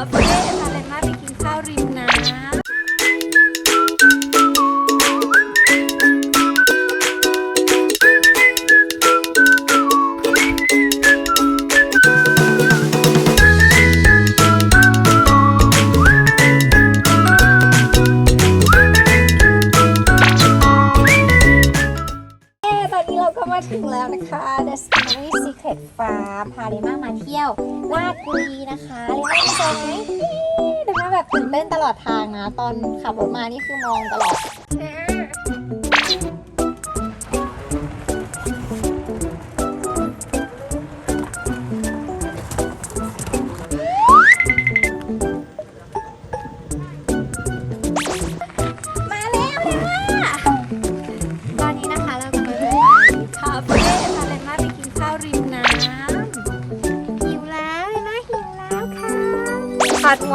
า ถึงแล้วนะคะ The Sky Secret Farm พาเดม่ามาเที่ยวลาดบุรีนะคะเดม่าดีใจไหมเดม่าแบบตื่นเต้นตลอดทางนะ ตอนขับรถมานี่คือมองตลอด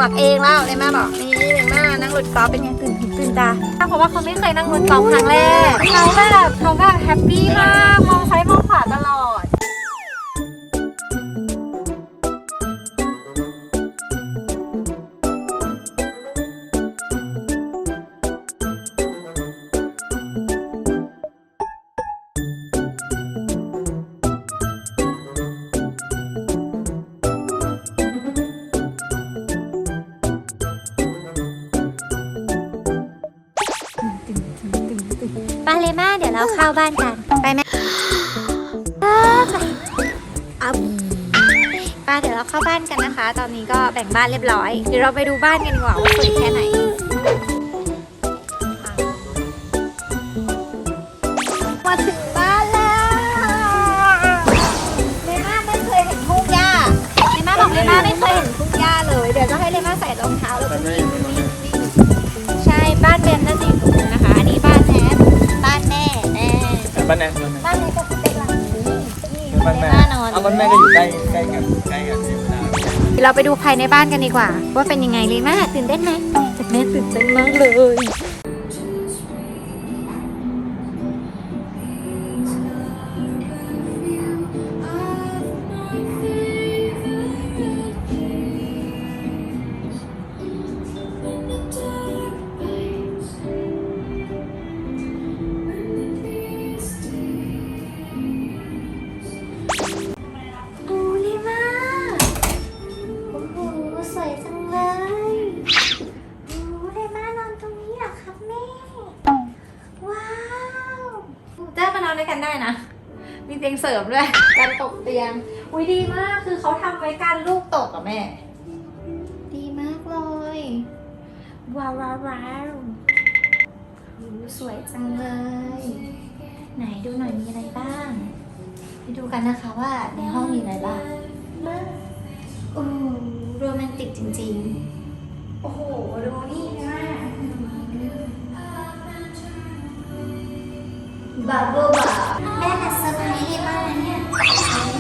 มวกเองแล้วเลม่าบอกนี่เลม่านั่งรถกอล์ฟเป็นไงตื่นหูตื่นตาเพราะว่าเขาไม่เคยนั่งรถกอล์ฟครั้งแรกเขาแบบเขาแบบแฮปปี้มากมองซ้ เลยมาเดี๋ยวเราเข้าบ้านกัน ไปไหมไปเอาป้าเดี๋ยวเราเข้าบ้านกันนะคะ ตอนนี้ก็แบ่งบ้านเรียบร้อย เดี๋ยวเราไปดูบ้านกันดีกว่าว่าสวยแค่ไหนมาถึงบ้านแล้วเลม่าไม่เคยเห็นทุ่งหญ้าเลม่าบอกเลม่าไม่เคยเห็นทุ่งหญ้าเลย เดี๋ยวจะให้เลม่าใส่รองเท้าแล้วก็วิ่งวิ่งวิ่งใช่บ้านเบนน่าจะอยู่ตรงนู้นนะคะ บ้านแม่บ้านแม่บ้านแม่ก็คือเป็นหลังนี้นี่บ้านแม่เลม่านอนเอาบ้านแม่ก็อยู่ใกล้ใกล้กันใกล้กันอยู่นะเดี๋ยวเราไปดูภายในบ้านกันดีกว่า ว่าเป็นยังไงเลยแม่ตื่นเต้นไหมแต่แม่ตื่นเต้นมากเลย เตียงเสริมด้วยการตกเตียง อุ้ยดีมากคือเขาทำไว้กันลูกตกกับแม่ ดีมากเลย ว้าวว้าวว้าวโอ้สวยจังเลย ไหนดูหน่อยมีอะไรบ้าง ไปดูกันนะคะว่าในห้องมีอะไรบ้างโอ้โรแมนติกจริงๆ โอ้โหดูนี่นะบาร์เบอ ส์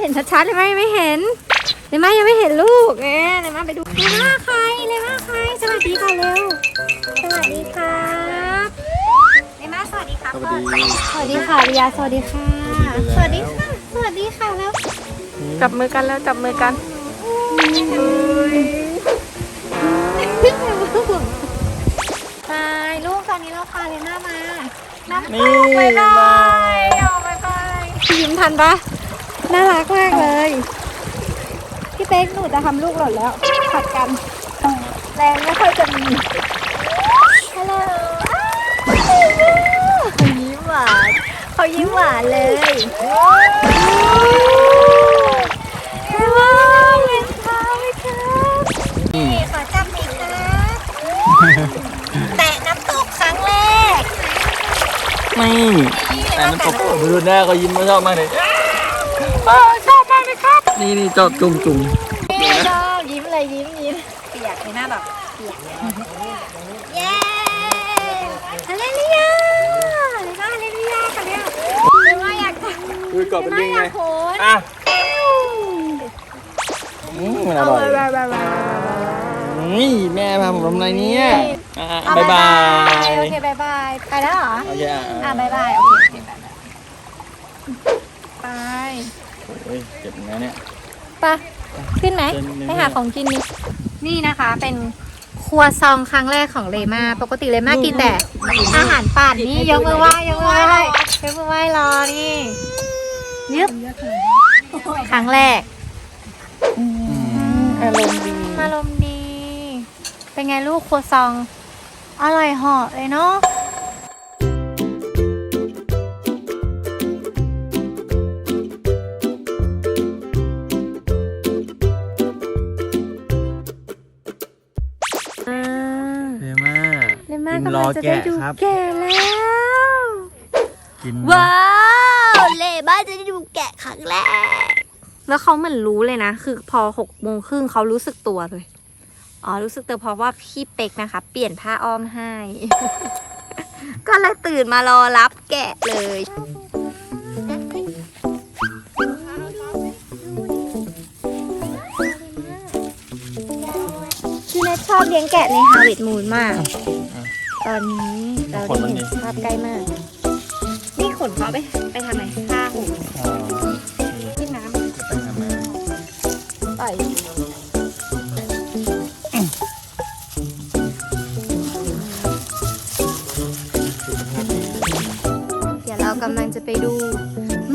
เห็นชัดๆเลยไหมไม่เห็นเลยมายังไม่เห็นลูกเอ๊ะเลยมาไปดูเลยมาใครเลยมาใครสวัสดีค่ะเร็วสวัสดีครับเลยมาสวัสดีครับสวัสดีสวัสดีค่ะริยาสวัสดีค่ะสวัสดีค่ะสวัสดีค่ะแล้วจับมือกันแล้วจับมือกันไปลูกตอนนี้เราพาเลยมามาน้ำนี่ไปเลบายยเอาไปไปยิ้มทันปะ น่ารักมากเลย พี่เป๊กหนูจะทำลูกหล่นแล้วผัดกันแรงไม่ค่อยจะมีฮัลโหลยิ้มหวานเขายิ้มหวานเลยว้าวเล่นเท้าไหมครับนี่ขอจับหน่อยครับแตะน้ำตกครั้งแรก ไม่แต่มันตกดูหน้าก็ยิ้มไม่ชอบมากเลย ชอบมากเลยครับ นี่นี่จอบจุ่มจุ่มนี่ชอบยิ้มเลยยิ้มยิ้มเปียกในหน้าแบบเปียกเลยเย้ฮาเลลูยาเลยว่าฮาเลลูยาค่ะเนี่ยเลยว่าอยากจะดูเกาะเป็นเลยลิงว่าอไงยากโหนอะอืมมันอร่อยนี่แม่พาผมทำอะไรเนี่ยอะเอาบ๊ายบาย โอเคบายบาย ไปแล้วเหรอ โอเคอะอะบายบาย โอเค โอ้ยเจ็บนะเนี่ย ไปขึ้นไหมเดินเดินไปหาของกินนี่นี่นะคะเป็นครัวซองครั้งแรกของเลมา ปกติเลมากินแต่อาหารป่านนี่ยกมือไหว้ยกมือไหว้ยกมือไหว้รอนี่ยึบครั้งแรกอารมณ์ดีอารมณ์ดี เป็นไงลูกครัวซอง อร่อยเหาะเลยเนาะ รลัองจะได้แกะดูครับ แก่แล้วกินว้าวเลบ้าจะได้ดูแกะครั้งแรกแล้วเขาเหมือนรู้เลยนะ คือพอหกโมงครึ่งเขารู้สึกตัวเลย อ๋อ รู้สึกตัวเพราะว่าพี่เป็กนะคะ เปลี่ยนผ้าอ้อมให้ ก็เลยตื่นมารอรับแกะเลย พี่เนทชอบเลี้ยงแกะในฮาวิดมูนมาก ตอนนี้เราได้เห็นสภาพใกล้มาก นี่ขนเขาไปไปทางไหนผ้าหูอ๋อขึ้นน้จะไปทำไมำปล่อยเดี๋ยวเรากำลังจะไปดู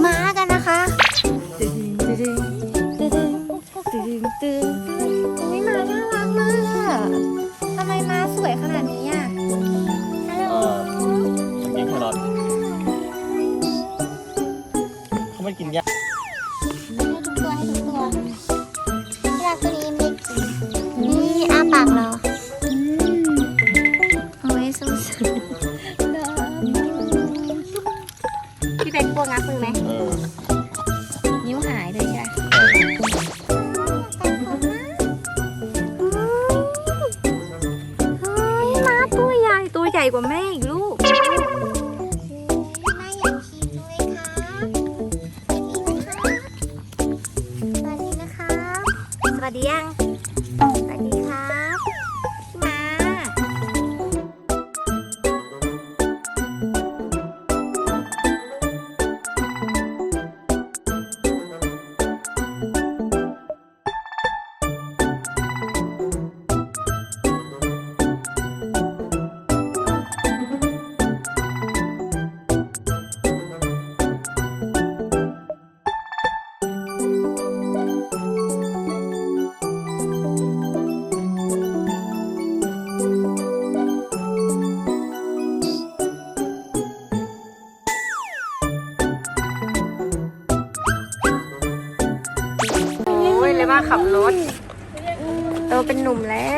ม้ากันนะคะตึงตึงตึงตึงตึงตึงอุ้ยม้าน่ารักมากทำไมม้าสวยขนาดนี้ พี่เบนกลัวงับมือไหมเออนิ้วหายเลยใช่ไหมม้าตัวใหญ่ตัวใหญ่กว่าแม่อีกลูกแม่อยากชิมด้วยครับสวัสดีนะครับสวัสดียัง นหนุ่มแล้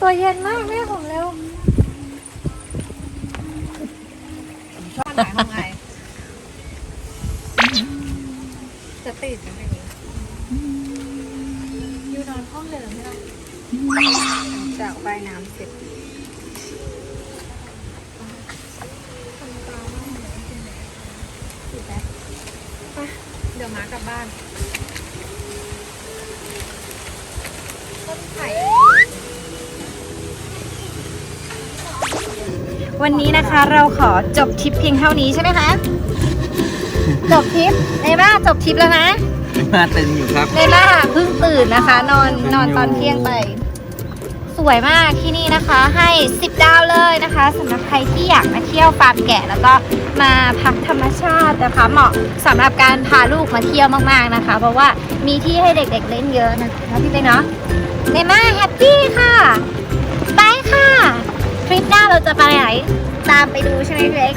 ตัวเย็นมากแม่ผมเร็วชอบไหนห้องไอจะติดไหมอยู่นอนห้องเดิมใช่ไหมจากใบน้ำเสร็จเดี๋ยวมากลับบ้านต้นไผ่ วันนี้นะคะเราขอจบทริปเพียงเท่านี้ใช่ไหมคะ จบทริปเอม่าจบทริปแล้วนะมาตึงอยู่ครับเอม่าเพิ่งตื่นนะคะ นอนนอนตอนเที่ยงไป สวยมากที่นี่นะคะ ให้ 10 ดาวเลยนะคะสำหรับใครที่อยากมาเที่ยวฟาร์มแกะแล้วก็มาพักธรรมชาตินะคะ เหมาะสำหรับการพาลูกมาเที่ยวมากๆนะคะ เพราะว่ามีที่ให้เด็กๆเล่นเยอะนะคะพี่เป๊กเนาะเนม่าแฮปปี้ค่ะไปค่ะ ทริปหน้าเราจะไปไหน ตามไปดูใช่ไหมพี่เล็ก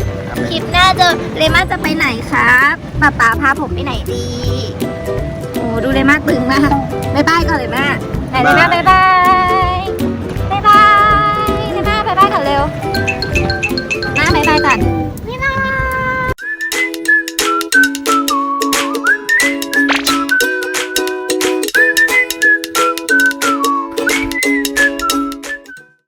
คลิปหน้าจะเลม่าจะไปไหนครับป๊าป๊าพาผมไปไหนดี โอ้ดูเลม่าตึงมากบายบายก่อนเลยแม่ไหนเลม่าบายบายบายบายเลม่าบายบายก่อนเร็วมาบายบายก่อน